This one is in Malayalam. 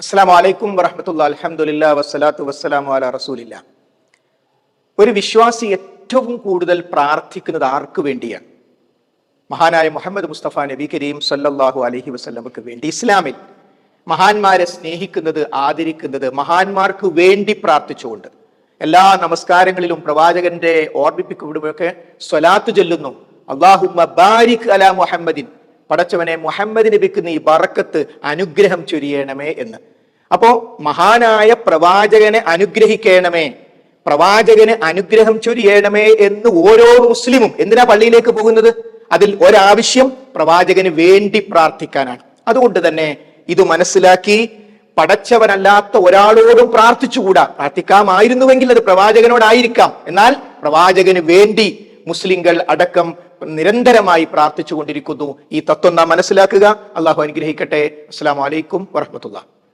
അസ്സാം വലൈക്കും വറഹമത്തുള്ള അലഹമുല്ല വസ്സലാത്തു വസ്സലാമു അല റസൂലില്ല. ഒരു വിശ്വാസി ഏറ്റവും കൂടുതൽ പ്രാർത്ഥിക്കുന്നത് ആർക്ക് വേണ്ടിയാണ്? മഹാനായ മുഹമ്മദ് മുസ്തഫ നബി കരീം സല്ലാഹു അലഹി വസ്ലമക്ക് വേണ്ടി. ഇസ്ലാമിൽ മഹാന്മാരെ സ്നേഹിക്കുന്നത് ആദരിക്കുന്നത് മഹാന്മാർക്ക് വേണ്ടി പ്രാർത്ഥിച്ചുകൊണ്ട്. എല്ലാ നമസ്കാരങ്ങളിലും പ്രവാചകന്റെ ഓർമ്മിപ്പിക്കപ്പെടുമ്പോഴൊക്കെ സ്വലാത്ത് ചൊല്ലുന്നു. അള്ളാഹു ബാരിക് അല മുഹമ്മദിൻ. പടച്ചവനെ മുഹമ്മദ് നബിക്ക് നീ ബറക്കത്ത് അനുഗ്രഹം ചൊരിയണമേ എന്ന്. അപ്പോ മഹാനായ പ്രവാചകനെ അനുഗ്രഹിക്കണമേ. പ്രവാചകന് അനുഗ്രഹം ചൊരിയണമേ എന്ന് ഓരോ മുസ്ലിമും എന്തിനാ പള്ളിയിലേക്ക് പോകുന്നത്? അതിൽ ഒരാവശ്യം പ്രവാചകന് വേണ്ടി പ്രാർത്ഥിക്കാനാണ്. അതുകൊണ്ട് തന്നെ ഇത് മനസ്സിലാക്കി പടച്ചവനല്ലാത്ത ഒരാളോടും പ്രാർത്ഥിച്ചുകൂടാ. പ്രാർത്ഥിക്കാമായിരുന്നുവെങ്കിൽ അത് പ്രവാചകനോടായിരിക്കാം. എന്നാൽ പ്രവാചകന് വേണ്ടി മുസ്ലിങ്ങൾ അടക്കം നിരന്തരമായി പ്രാർത്ഥിച്ചുകൊണ്ടിരിക്കുന്നു. ഈ തത്വം നാം മനസ്സിലാക്കുക. അള്ളാഹു അനുഗ്രഹിക്കട്ടെ. അസ്സാം വലൈക്കും വറഹമത്തുള്ള